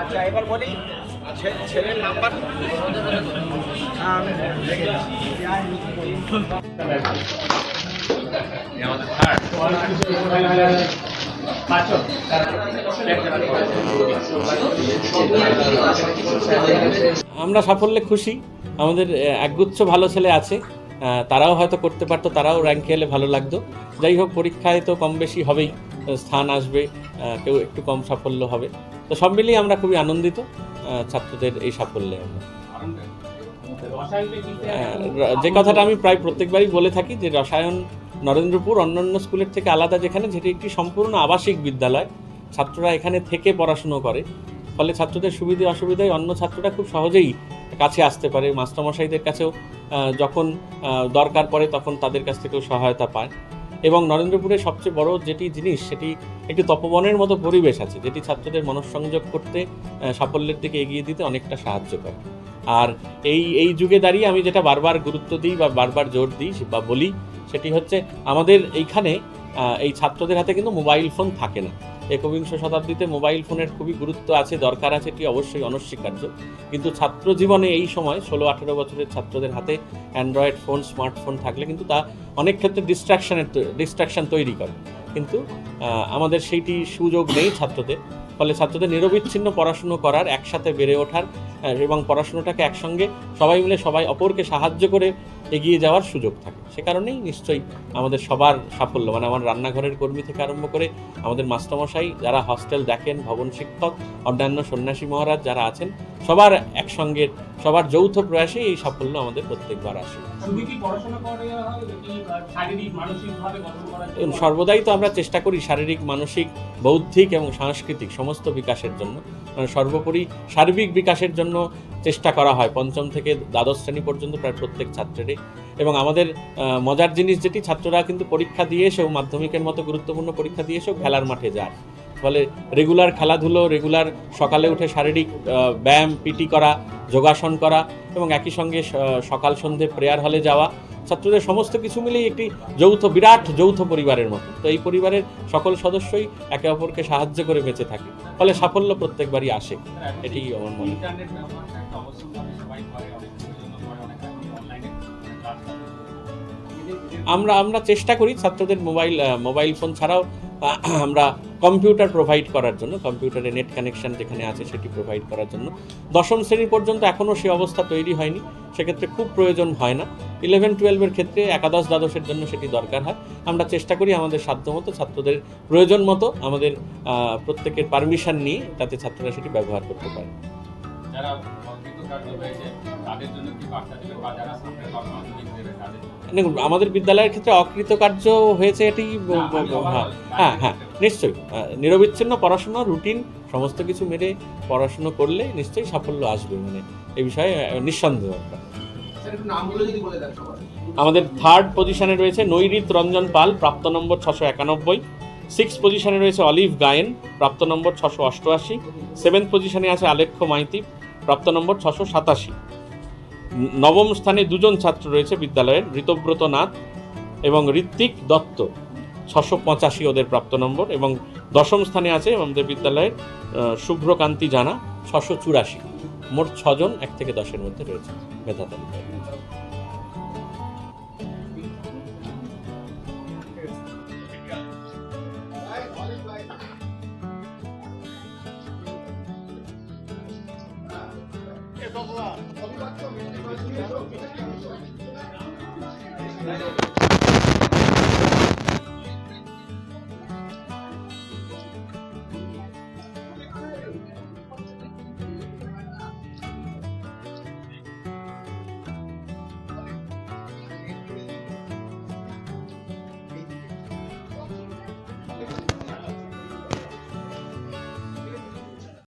আচ্ছা এবার বলি। ছেলের নাম্বার? হ্যাঁ আমি আমরা সাফল্যে খুশি। আমাদের একগুচ্ছ ভালো ছেলে আছে। তারাও হয়তো করতে পারতো, তারাও র্যাঙ্ক খেলে ভালো লাগতো। যাই হোক, পরীক্ষায় তো কম বেশি হবেই, স্থান আসবে কেউ একটু কম সাফল্য হবে। তো সব মিলিয়ে আমরা খুবই আনন্দিত ছাত্রদের এই সাফল্যে আমরা। যে কথাটা আমি প্রায় প্রত্যেকবারই বলে থাকি, যে রসায়ন নরেন্দ্রপুর অন্যান্য স্কুলের থেকে আলাদা, যেখানে যেটি একটি সম্পূর্ণ আবাসিক বিদ্যালয়, ছাত্ররা এখানে থেকে পড়াশুনো করে। ফলে ছাত্রদের সুবিধে অসুবিধায় অন্য ছাত্ররা খুব সহজেই কাছে আসতে পারে। মাস্টারমশাইদের কাছেও যখন দরকার পড়ে তখন তাদের কাছ থেকেও সহায়তা পায়। এবং নরেন্দ্রপুরের সবচেয়ে বড় যেটি জিনিস, সেটি একটি তপবনের মতো পরিবেশ আছে, যেটি ছাত্রদের মনঃসংযোগ করতে সাফল্যের দিকে এগিয়ে দিতে অনেকটা সাহায্য করে। আর এই এই যুগে দাঁড়িয়ে আমি যেটা বারবার গুরুত্ব দিই বা বারবার জোর দিই বা বলি, সেটি হচ্ছে আমাদের এইখানে এই ছাত্রদের হাতে কিন্তু মোবাইল ফোন থাকে না। একবিংশ শতাব্দীতে মোবাইল ফোনের খুবই গুরুত্ব আছে, দরকার আছে, এটি অবশ্যই অনস্বীকার্য। কিন্তু ছাত্র জীবনে এই সময় ষোলো, আঠেরো বছরের ছাত্রদের হাতে অ্যান্ড্রয়েড ফোন, স্মার্টফোন থাকলে কিন্তু তা অনেক ক্ষেত্রে ডিস্ট্রাকশনের ডিস্ট্রাকশন তৈরি করে। কিন্তু আমাদের সেইটি সুযোগ নেই ছাত্রদের। ফলে ছাত্রদের নিরবিচ্ছিন্ন পড়াশুনো করার, একসাথে বেড়ে ওঠার এবং পড়াশুনোটাকে একসঙ্গে সবাই মিলে সবাই অপরকে সাহায্য করে এগিয়ে যাওয়ার সুযোগ থাকে। সে কারণেই নিশ্চয়ই আমাদের সবার সাফল্য মানে আমার রান্নাঘরের কর্মী থেকে আরম্ভ করে আমাদের মাস্টারমশাই, যারা হস্টেল দেখেন, ভবন শিক্ষক, অন্যান্য সন্ন্যাসী মহারাজ যারা আছেন, সবার একসঙ্গে, সবার যৌথ প্রয়াসে এই সাফল্য আমাদের প্রত্যেকবার আসে। করার এবং সর্বদাই তো আমরা চেষ্টা করি শারীরিক মানসিক বৌদ্ধিক এবং সাংস্কৃতিক সমস্ত বিকাশের জন্য। মানে সর্বোপরি সার্বিক বিকাশের জন্য চেষ্টা করা হয়। পঞ্চম থেকে দ্বাদশ শ্রেণি পর্যন্ত প্রায় প্রত্যেক ছাত্রেরই। এবং আমাদের মজার জিনিস যেটি ছাত্ররা কিন্তু পরীক্ষা দিয়ে এসেও মাধ্যমিকের মতো গুরুত্বপূর্ণ পরীক্ষা দিয়ে এসেও খেলার মাঠে যায়। ফলে রেগুলার খেলাধুলো রেগুলার সকালে উঠে শারীরিক ব্যায়াম পিটি করা যোগাসন করা এবং একই সঙ্গে সকাল সন্ধে প্রেয়ার হলে যাওয়া ছাত্রদের সমস্ত কিছু মিলেই একটি যৌথ বিরাট যৌথ পরিবারের মতো। তো এই পরিবারের সকল সদস্যই একে অপরকে সাহায্য করে বেঁচে থাকে। ফলে সাফল্য প্রত্যেকবারই আসে। এটি আমার মনে আমরা আমরা চেষ্টা করি ছাত্রদের মোবাইল মোবাইল ফোন ছাড়াও আমরা কম্পিউটার প্রোভাইড করার জন্য, কম্পিউটারে নেট কানেকশন যেখানে আছে সেটি প্রোভাইড করার জন্য। দশম শ্রেণি পর্যন্ত এখনও সে অবস্থা তৈরি হয়নি, সেক্ষেত্রে খুব প্রয়োজন হয় না। ইলেভেন টুয়েলভের ক্ষেত্রে একাদশ দ্বাদশের জন্য সেটি দরকার হয়। আমরা চেষ্টা করি আমাদের সাধ্যমতো ছাত্রদের প্রয়োজন মতো আমাদের প্রত্যেকের পারমিশন নিয়ে তাতে ছাত্ররা সেটি ব্যবহার করতে পারে। যারা দেখুন আমাদের বিদ্যালয়ের ক্ষেত্রে অকৃতকার্য হয়েছে এটি হ্যাঁ হ্যাঁ হ্যাঁ নিশ্চয়ই। নিরবিচ্ছিন্ন পড়াশোনা রুটিন সমস্ত কিছু মেরে পড়াশুনো করলে নিশ্চয়ই সাফল্য আসবে মানে এই বিষয়ে নিঃসন্দেহ একটা। আমাদের থার্ড পজিশনে রয়েছে নৈরিত রঞ্জন পাল প্রাপ্ত নম্বর ছশো একানব্বই। সিক্স পজিশনে রয়েছে অলিভ গায়েন প্রাপ্ত নম্বর ছশো অষ্টআশি। সেভেন্থ পজিশনে আছে আলেখ্য মাইতি। প্রাপ্ত নম্বর ছশো সাতাশি। নবম স্থানে দুজন ছাত্র রয়েছে বিদ্যালয়ের ঋতব্রত নাথ এবং ঋত্বিক দত্ত। ছশো পঁচাশি ওদের প্রাপ্ত নম্বর এবং দশম স্থানে আছে আমাদের বিদ্যালয়ের শুভ্রকান্তি জানা, ছশো চুরাশি। মোট ছজন এক থেকে দশের মধ্যে রয়েছে মেধা তালিকায় Olur akşam.